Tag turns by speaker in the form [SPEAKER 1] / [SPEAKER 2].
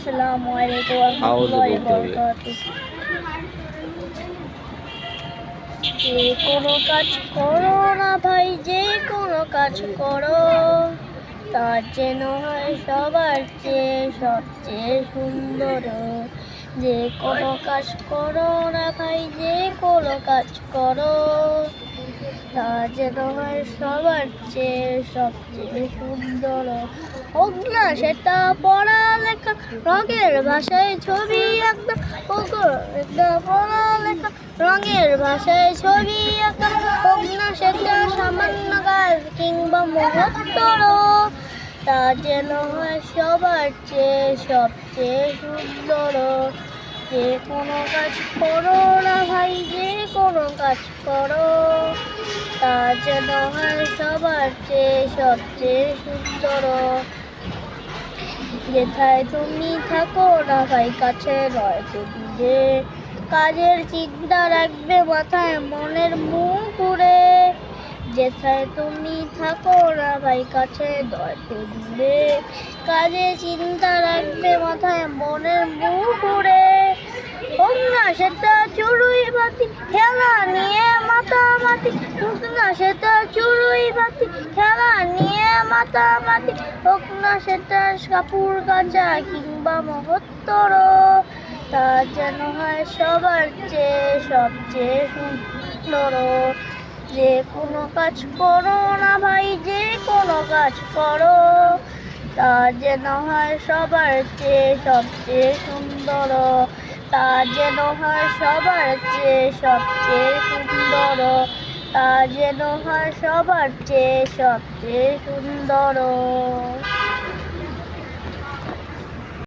[SPEAKER 1] আসসালামু আলাইকুম ওয়া বারাকাতুহু যে কোনো কাজ করো না ভাই যে কোনো কাজ করো। তার যেন হয় সবার চেয়ে সবচেয়ে সুন্দর। যে কোনো কাজ করো না ভাই যে কোনো কাজ করো। তা যেন হয় সবার চেয়ে সবচেয়ে সুন্দর। হোক না সেটা পড়ালেখা রঙের ভাষায় ছবি রঙের ভাষায় ছবি সেটা সামান্য কাজ কিংবা মহত্তর তা যেন হয় সবার চেয়ে সবচেয়ে সুন্দর। যে কোনো কাজ করো না ভাই, যে কোনো কাজ করো। তা যেন হয় সবার চেয়ে সবচেয়ে সুন্দর। যেথায় তুমি থাকো না ভাই কাছে নয় তো দূরে কাজের চিন্তা রাখবে মাথায় মনের মুকুরে যেথায় তুমি থাকো না ভাই কাছে নয় তো দূরে কাজের চিন্তা রাখবে মাথায় মনের মুকুরে হোক না সেটা বাতি, খেলা নিয়ে মাতামাতি হোক না সেটা চড়ুই বাতি, খেলা নিয়ে মাতামাতি হোক না সেটা কাপড় কাচা কিংবা মহত্তর। তা যেন হয় সবার চেয়ে সবচেয়ে সুন্দর। যে কোনো কাজ করো না ভাই, যে কোনো কাজ করো। তা যেন হয় সবার চেয়ে সবচেয়ে সুন্দর। তা যেন হয় সবার চেয়ে সবচেয়ে সুন্দর। তা যেন হয় সবার চেয়ে সবচেয়ে সুন্দর।